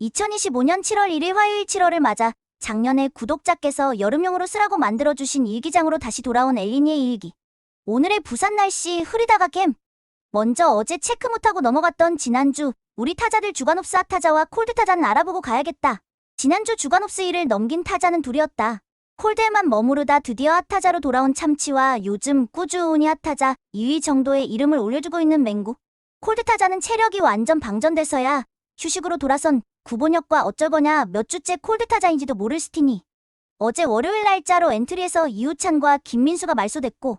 2025년 7월 1일 화요일 7월을 맞아 작년에 구독자께서 여름용으로 쓰라고 만들어주신 일기장으로 다시 돌아온 엘리니의 일기. 오늘의 부산 날씨 흐리다가 겜. 먼저 어제 체크 못하고 넘어갔던 지난주 우리 타자들 주간옵스 핫타자와 콜드 타자는 알아보고 가야겠다. 지난주 주간옵스 1을 넘긴 타자는 둘이었다. 콜드에만 머무르다 드디어 핫타자로 돌아온 참치와 요즘 꾸준히 핫타자 2위 정도의 이름을 올려주고 있는 맹구. 콜드 타자는 체력이 완전 방전돼서야 휴식으로 돌아선 구본혁과 어쩔 거냐 몇 주째 콜드 타자인지도 모를 스티니. 어제 월요일 날짜로 엔트리에서 이우찬과 김민수가 말소됐고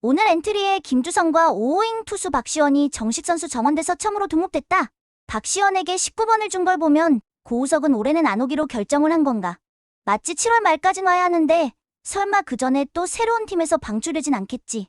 오늘 엔트리에 김주성과 오호잉 투수 박시원이 정식 선수 정원돼서 처음으로 등록됐다. 박시원에게 19번을 준 걸 보면 고우석은 올해는 안 오기로 결정을 한 건가. 마치 7월 말까진 와야 하는데 설마 그 전에 또 새로운 팀에서 방출되진 않겠지.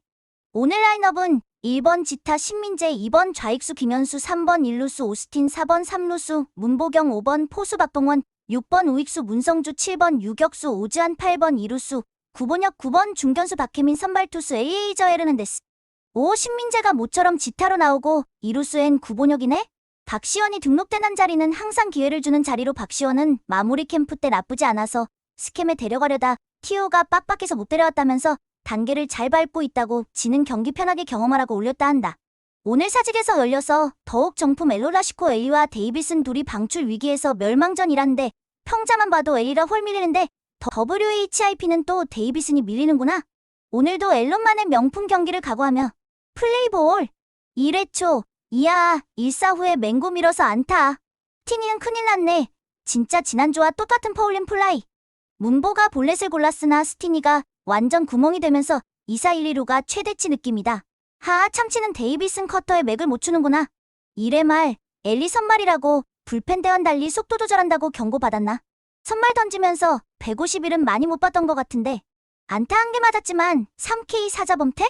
오늘 라인업은 1번 지타 신민재, 2번 좌익수 김현수, 3번 일루수 오스틴, 4번 삼루수 문보경, 5번 포수 박동원, 6번 우익수 문성주, 7번 유격수 오지환, 8번 이루수, 9번역 9번 중견수 박혜민, 선발투수 AA저 에르난데스. 오 신민재가 모처럼 지타로 나오고 이루수엔 구본혁이네? 박시원이 등록된 한 자리는 항상 기회를 주는 자리로 박시원은 마무리 캠프 때 나쁘지 않아서 스캠에 데려가려다 티오가 빡빡해서 못 데려왔다면서 단계를 잘 밟고 있다고 지는 경기 편하게 경험하라고 올렸다 한다. 오늘 사직에서 열려서 더욱 정품 엘로라시코 엘리와 데이비슨 둘이 방출 위기에서 멸망전이란데 평자만 봐도 엘리가 홀 밀리는데 WHIP는 또 데이비슨이 밀리는구나. 오늘도 앨런만의 명품 경기를 각오하며 플레이볼 1회 초 이야 1사 후에 맹구 밀어서 안타. 티니는 큰일 났네. 진짜 지난주와 똑같은 파울린 플라이. 문보가 볼넷을 골랐으나 스티니가 완전 구멍이 되면서 2사 1, 2루가 최대치 느낌이다. 하하 참치는 데이비슨 커터에 맥을 못 추는구나. 이래 말 엘리 선발이라고 불펜 대원 달리 속도 조절한다고 경고받았나? 선발 던지면서 150일은 많이 못 봤던 것 같은데 안타 한 개 맞았지만 3K 사자범퇴?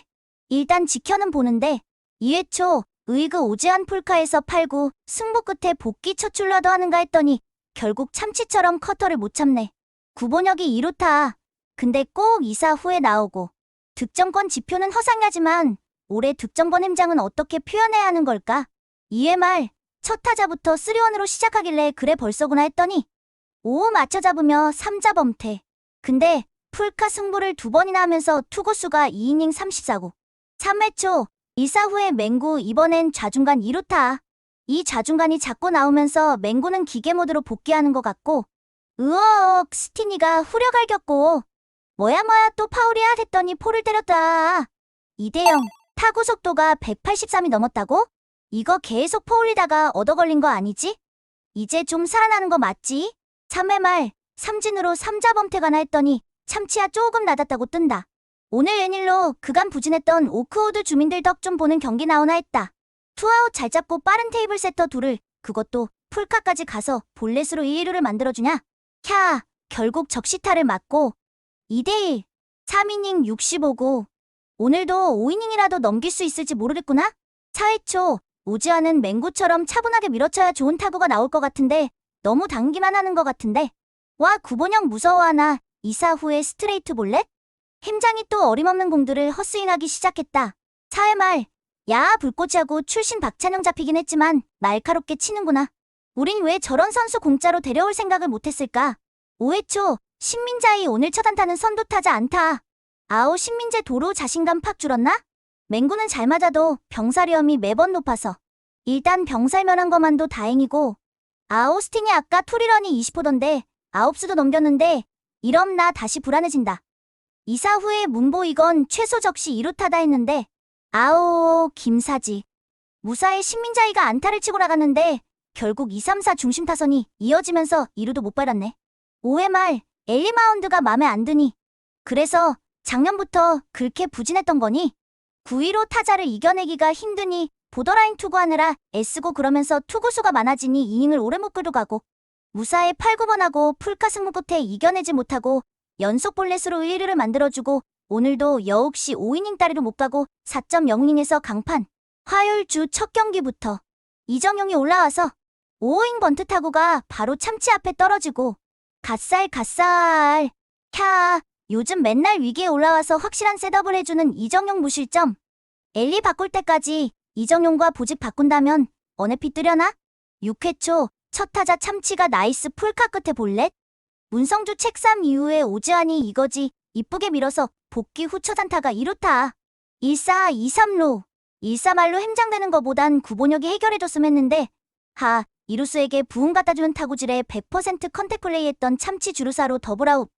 일단 지켜는 보는데 2회 초 의그 오지한 폴카에서 8구 승부 끝에 복귀 처출라도 하는가 했더니 결국 참치처럼 커터를 못 참네. 구본혁이 2루타. 근데 꼭 2사 후에 나오고 득점권 지표는 허상하지만 올해 득점권 행장은 어떻게 표현해야 하는 걸까? 2회 말 첫 타자부터 3원으로 시작하길래 그래 벌써구나 했더니 5 맞춰 잡으며 3자 범퇴. 근데 풀카 승부를 두 번이나 하면서 투구수가 2이닝 34구. 3회 초 1사 후에 맹구 이번엔 좌중간 2루타. 이 좌중간이 자꾸 나오면서 맹구는 기계 모드로 복귀하는 것 같고 으억 스티니가 후려갈겼고 뭐야 뭐야 또 파울이야 했더니 포를 때렸다. 이대영 타구 속도가 183이 넘었다고? 이거 계속 포올리다가 얻어 걸린 거 아니지? 이제 좀 살아나는 거 맞지? 3회 말 삼진으로 3자 범퇴가나 했더니 참치야 조금 낮았다고 뜬다. 오늘 웬일로 그간 부진했던 오크우드 주민들 덕 좀 보는 경기 나오나 했다. 투아웃 잘 잡고 빠른 테이블 세터 둘을 그것도 풀카까지 가서 볼넷으로 2위를 만들어주냐? 캬 결국 적시타를 맞고 2대1 3이닝 65구 오늘도 5이닝이라도 넘길 수 있을지 모르겠구나? 4회 초 오지환은 맹구처럼 차분하게 밀어쳐야 좋은 타구가 나올 것 같은데 너무 당기만 하는 것 같은데 와 구본영 무서워하나 2사 후에 스트레이트 볼넷? 햄장이 또 어림없는 공들을 헛스윙하기 시작했다. 4회 말, 야 불꽃이하고 출신 박찬영 잡히긴 했지만 날카롭게 치는구나. 우린 왜 저런 선수 공짜로 데려올 생각을 못했을까? 5회 초, 신민자이 오늘 첫 안타는 선두타자 안타. 아오 신민재 도로 자신감 팍 줄었나? 맹구는 잘 맞아도 병살위험이 매번 높아서 일단 병살면한 것만도 다행이고 아오스틴이 아까 투리런이 20호던데 아홉수도 넘겼는데 이럼 나 다시 불안해진다. 이사 후에 문보 이건 최소 적시 2루타다 했는데 아오 김사지 무사히 신민자이가 안타를 치고 나갔는데 결국 2, 3, 4 중심 타선이 이어지면서 2루도 못 받았네. 5회 말 엘리 마운드가 맘에 안 드니 그래서 작년부터 그렇게 부진했던 거니 9위로 타자를 이겨내기가 힘드니 보더라인 투구하느라 애쓰고 그러면서 투구수가 많아지니 이닝을 오래 못 끌고 가고 무사히 8, 9번하고 풀카 승부 끝에 이겨내지 못하고 연속 볼넷으로 1위를 만들어주고 오늘도 여욱시 5이닝 따리로 못 가고 4.0이닝에서 강판. 화요일 주 첫 경기부터 이정용이 올라와서 5호잉 번트 타구가 바로 참치 앞에 떨어지고 갓살 갓살 캬 요즘 맨날 위기에 올라와서 확실한 셋업을 해주는 이정용 무실점 엘리 바꿀 때까지 이정용과 보직 바꾼다면 어네피 뜨려나? 6회 초 첫 타자 참치가 나이스 풀카 끝에 볼넷. 문성주 책삼 이후에 오지환이 이거지 이쁘게 밀어서 복귀 후 첫안타가 1루타. 1사 2삼로 1사말로 햄장되는 거보단 구본혁이 해결해줬음 했는데 하 이루스에게 부흥 갖다주는 타구질에 100% 컨택 플레이했던 참치 주루사로 더블아웃.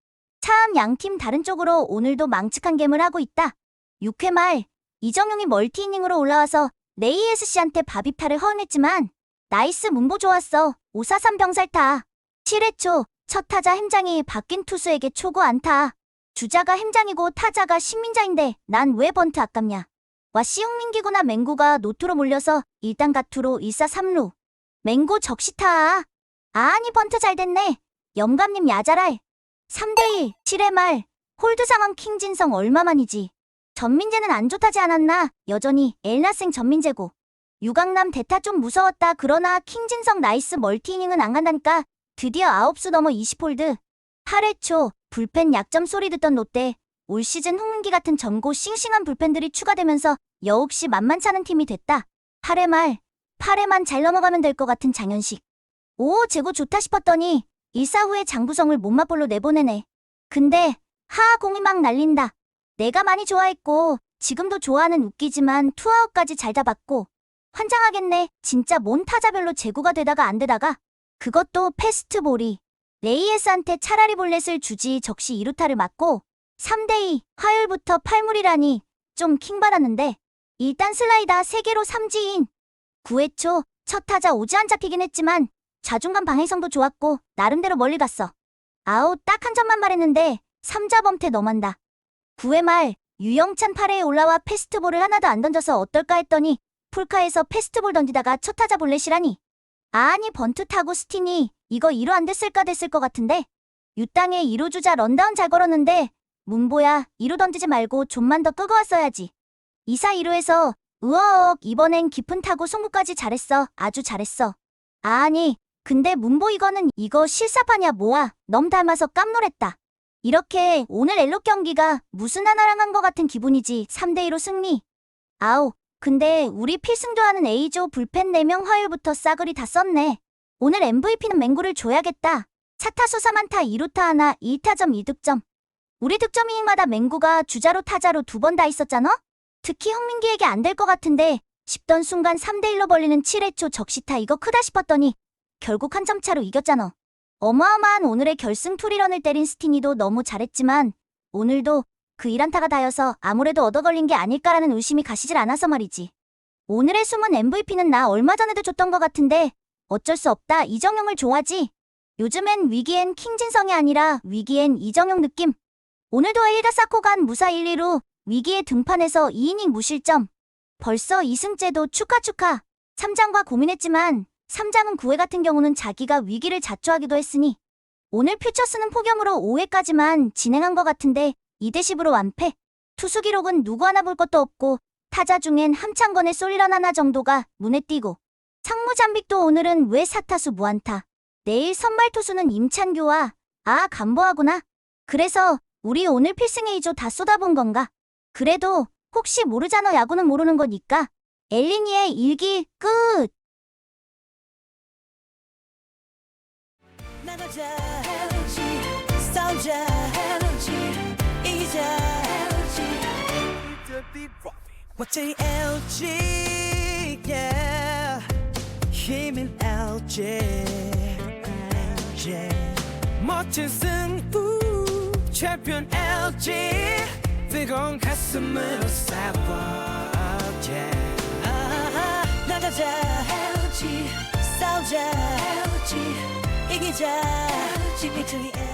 참 양팀 다른 쪽으로 오늘도 망측한 gem을 하고 있다. 6회 말 이정용이 멀티이닝으로 올라와서 레이에스씨한테 바비타를 허용했지만 나이스 문보 좋았어. 543 병살타. 7회 초 첫 타자 햄장이 바뀐 투수에게 초구 안타. 주자가 햄장이고 타자가 신민자인데 난 왜 번트 아깝냐. 와씨 홍민기구나 맹구가 노투로 몰려서 일단 가투로 1사 3루. 맹구 적시타. 아니 번트 잘 됐네. 영감님 야잘할. 3대1 7회 말 홀드 상황 킹진성 얼마만이지. 전민재는 안 좋다지 않았나? 여전히 엘나생 전민재고. 유강남 대타 좀 무서웠다. 그러나 킹진성 나이스 멀티이닝은 안 간다니까. 드디어 9수 넘어 20홀드. 8회 초 불펜 약점 소리 듣던 롯데. 올 시즌 홍민기 같은 점고 싱싱한 불펜들이 추가되면서 여옥시 만만찮은 팀이 됐다. 8회 말 8회만 잘 넘어가면 될 것 같은 장현식. 오 재고 좋다 싶었더니 1사 후에 장부성을 못맛볼로 내보내네. 근데 하하 공이 막 날린다. 내가 많이 좋아했고 지금도 좋아하는 웃기지만 투아웃까지 잘 잡았고 환장하겠네. 진짜 뭔 타자별로 재고가 되다가 안 되다가 그것도 패스트볼이 레이에스한테 차라리 볼넷을 주지 적시 2루타를 맞고 3대2 화요일부터 팔물이라니 좀 킹받았는데 일단 슬라이다 3개로 삼지인 9회 초 첫 타자 오지안 잡히긴 했지만 자중감 방해성도 좋았고 나름대로 멀리 갔어. 아웃 딱한 점만 말했는데 3자 범퇴 너만다. 9회 말 유영찬 8회에 올라와 패스트볼을 하나도 안 던져서 어떨까 했더니 풀카에서 패스트볼 던지다가 첫 타자 볼넷이라니. 아니 번트 타고 스티니 이거 2루 안 됐을까 됐을 것 같은데 유땅에 2루 주자 런다운 잘 걸었는데 문보야 2루 던지지 말고 좀만 더 끄고 왔어야지. 2사 2루에서 으어억 이번엔 깊은 타고 송구까지 잘했어 아주 잘했어. 아니 근데 문보 이거는 이거 실사파냐 뭐야 넘 닮아서 깜놀했다. 이렇게 오늘 엘로 경기가 무슨 하나랑 한 것 같은 기분이지 3대2로 승리. 아우 근데 우리 필승 좋아하는 A조 불펜 4명 화요일부터 싸그리 다 썼네. 오늘 MVP는 맹구를 줘야겠다. 차타수 3안타 2루타 하나 2타점 2득점. 우리 득점 이닝마다 맹구가 주자로 타자로 두 번 다 있었잖아? 특히 형민기에게 안 될 것 같은데 싶던 순간 3대1로 벌리는 7회 초 적시타 이거 크다 싶었더니 결국 한 점 차로 이겼잖아. 어마어마한 오늘의 결승 투리런을 때린 스티니도 너무 잘했지만 오늘도 그 1안타가 다여서 아무래도 얻어걸린 게 아닐까라는 의심이 가시질 않아서 말이지. 오늘의 숨은 MVP는 나 얼마 전에도 줬던 것 같은데 어쩔 수 없다 이정용을 좋아하지. 요즘엔 위기엔 킹진성이 아니라 위기엔 이정용 느낌. 오늘도 에이다 쌓고 간 무사 1, 2루 위기의 등판에서 2이닝 무실점. 벌써 2승째도 축하 축하. 3장과 고민했지만 3장은 9회 같은 경우는 자기가 위기를 자초하기도 했으니 오늘 퓨처스는 폭염으로 5회까지만 진행한 것 같은데 2대 10으로 완패. 투수 기록은 누구 하나 볼 것도 없고 타자 중엔 함창건의 솔리런 하나 정도가 눈에 띄고 상무 잠빅도 오늘은 왜 사타수 무안타. 내일 선발 투수는 임찬규와 아 간보하구나. 그래서 우리 오늘 필승 A조 다 쏟아본 건가? 그래도 혹시 모르잖아 야구는 모르는 거니까 엘리니의 일기 끝. 나가자 LG 싸우자 LG 이기자 LG 멋쟁이 LG yeah. 힘인 LG LG 멋진 승부 챔피언 LG 뜨거운 가슴으로 싸워 yeah 아하, 나가자 LG 싸우자 LG 이기자 LG victory